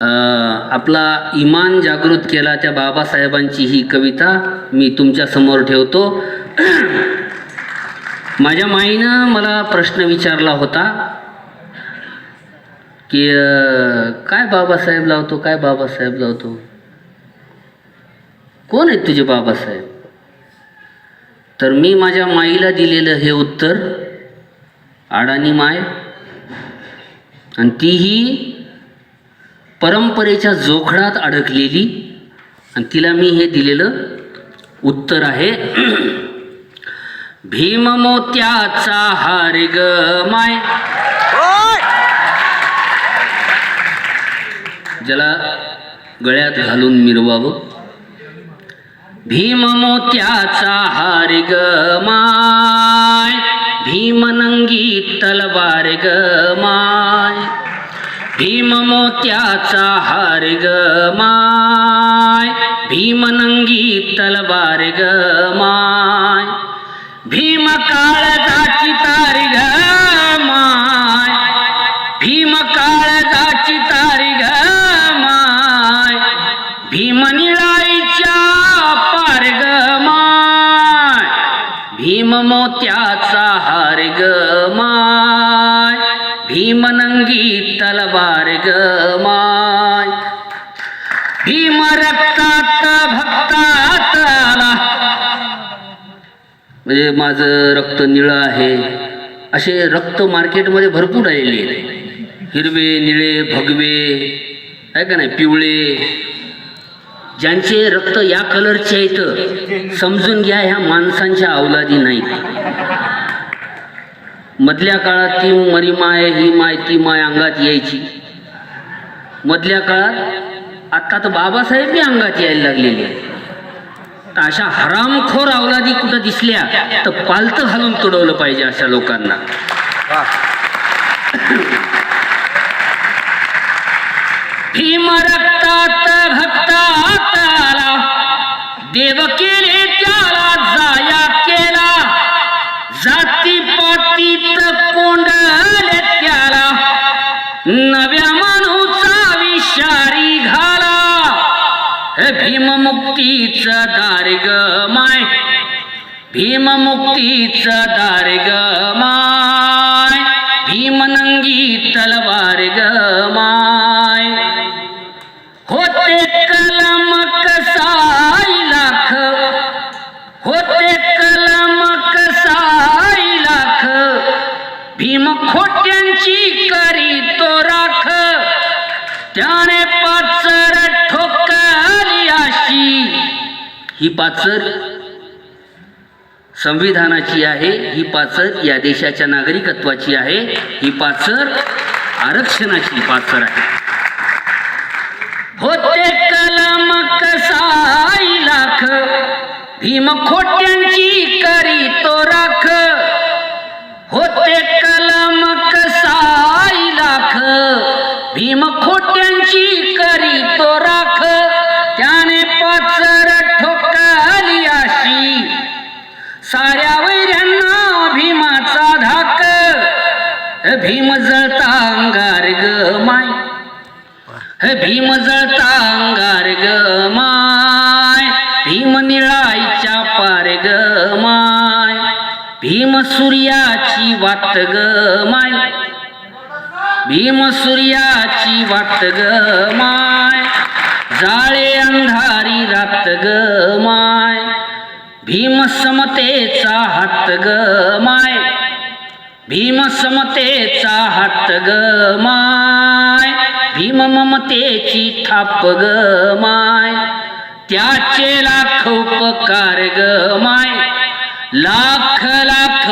आपला इमान जागृत केला त्या बाबासाहेबांची ही कविता मी तुमच्यासमोर ठेवतो. माझ्या माईनं मला प्रश्न विचारला होता की काय बाबासाहेब लावतो काय बाबासाहेब लावतो? कोण आहेत तुझे बाबासाहेब? तर मी माझ्या माईला दिलेलं हे उत्तर अडाणी माय आणि तीही परंपरेच्या जोखडात अडकलेली आणि तिला मी हे दिलेलं उत्तर आहे भीम मोत्याचा हार ग माय. ज्याला गळ्यात घालून मिरवावं. भीम मोत्याचा हार ग माय. भीम नंगी तलवार ग माय. भीम त्याचा हार ग माय. भीम नंगी तलवार ग माय. भीम काळजाची तार ग माय. भीम काळजाची तार ग माय. भीम निळाईच्या पार ग माय. भीम मोत्याचा हार ग माय. भीम नंगी तलवार ग म्हणजे माझं रक्त निळं आहे. असे रक्त मार्केटमध्ये भरपूर आलेले आहेत. हिरवे निळे भगवे आहे का नाही पिवळे. ज्यांचे रक्त या कलरचे आहेत समजून घ्या ह्या माणसांच्या अवलादी नाहीत. मधल्या काळात ती मरी माय ही माय ती माय अंगात यायची. मधल्या काळात आता तर बाबासाहेब बी अंगात यायला लागलेले आहेत. तर अशा हरामखोर अवलादी कुठं दिसल्या तर पालतं घालून तुडवलं पाहिजे अशा लोकांना. भीम रक्तात भक्तात आला भीममुक्तीच दार ग माय. भीममुक्तीच दार ग माय. भीमनंगी तलवार ग माय. होते कलम कसाई लाख. होते कलम कसाई लाख. भीम खोट्यांची करी तो राख. त्याने पाचर ही पाचर संविधानाची आहे ही पाचर या देशाच्या नागरिकत्वाची आहे ही पाचर आरक्षणाची पाचर आहे. होते कलम कसाई लाख भीम खोट्यांची करी तो राख जळता अंगार ग माय. भीम जळता अंगार ग माय. भीम निळायच्या पार ग माय. भीम सूर्याची वाट ग माय. भीम सूर्याची वाट ग माय. जाळे अंधारी रात ग माय. भीम समतेचा हात ग माय भीम समतेचा हात ग माय. भीम ममतेची थाप ग माय. त्याचे लाख उपकार ग माय. लाख लाख